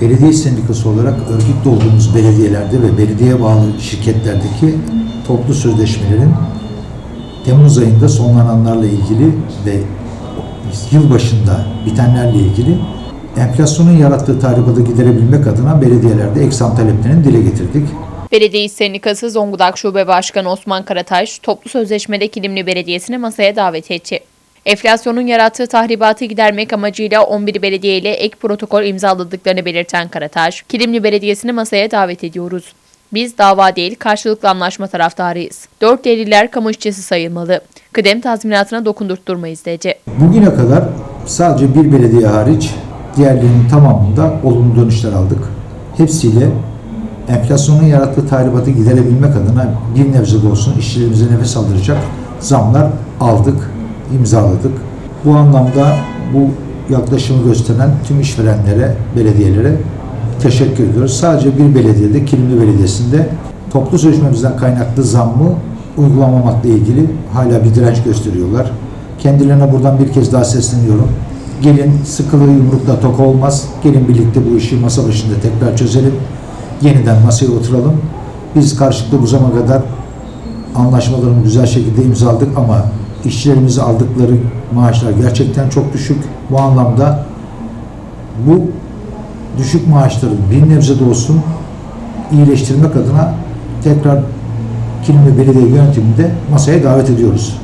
Belediye sendikası olarak örgütlü olduğumuz belediyelerde ve belediye bağlı şirketlerdeki toplu sözleşmelerin Temmuz ayında sonlananlarla ilgili ve yıl başında bitenlerle ilgili enflasyonun yarattığı tahribatı giderebilmek adına belediyelerde eksam taleplerini dile getirdik. Belediye İş Sendikası Zonguldak Şube Başkanı Osman Karataş, toplu sözleşmede Kilimli Belediyesi'ni masaya davet etti. Enflasyonun yarattığı tahribatı gidermek amacıyla 11 belediye ile ek protokol imzaladıklarını belirten Karataş, Kilimli Belediyesi'ni masaya davet ediyoruz. Biz dava değil karşılıklı anlaşma taraftarıyız. Dört deliller kamu işçisi sayılmalı. Kıdem tazminatına dokundurtturmayız dedi. Bugüne kadar sadece bir belediye hariç diğerlerinin tamamında olumlu dönüşler aldık. Hepsiyle enflasyonun yarattığı tahribatı giderebilmek adına bir nebze olsun işçilerimize nefes aldıracak zamlar aldık, imzaladık. Bu anlamda bu yaklaşımı gösteren tüm işverenlere, belediyelere teşekkür ediyoruz. Sadece bir belediyede, Kilimli Belediyesi'nde toplu sözleşmemizden kaynaklı zammı uygulamamakla ilgili hala bir direnç gösteriyorlar. Kendilerine buradan bir kez daha sesleniyorum. Gelin sıkılı yumrukla tok olmaz. Gelin birlikte bu işi masa başında tekrar çözelim. Yeniden masaya oturalım. Biz karşılıklı bu zamana kadar anlaşmalarını güzel şekilde imzaladık ama işçilerimize aldıkları maaşlar gerçekten çok düşük. Bu anlamda bu düşük maaşları bir nebze de olsun iyileştirmek adına tekrar Kilimli Belediye Yönetiminde masaya davet ediyoruz.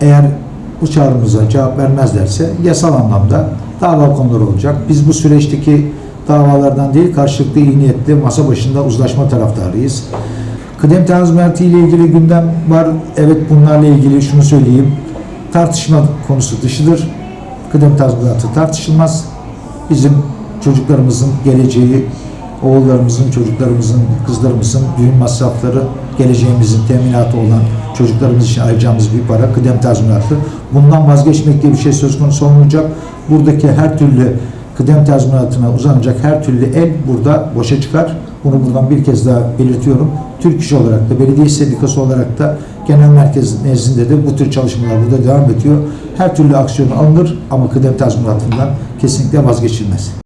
Eğer bu çağrımıza cevap vermezlerse yasal anlamda dava konuları olacak. Biz bu süreçteki davalardan değil karşılıklı iyi niyetli masa başında uzlaşma taraftarıyız. Kıdem tazminatı ile ilgili gündem var. Evet bunlarla ilgili şunu söyleyeyim. Tartışma konusu dışıdır. Kıdem tazminatı tartışılmaz. Bizim çocuklarımızın geleceği, oğullarımızın, çocuklarımızın, kızlarımızın düğün masrafları, geleceğimizin teminatı olan çocuklarımız için ayıracağımız bir para kıdem tazminatı. Bundan vazgeçmek diye bir şey söz konusu olmayacak. Buradaki her türlü kıdem tazminatına uzanacak her türlü el burada boşa çıkar. Bunu buradan bir kez daha belirtiyorum. Türk İş olarak da, belediye sendikası olarak da genel merkez nezdinde de bu tür çalışmalar burada devam ediyor. Her türlü aksiyon alınır ama kıdem tazminatından kesinlikle vazgeçilmez.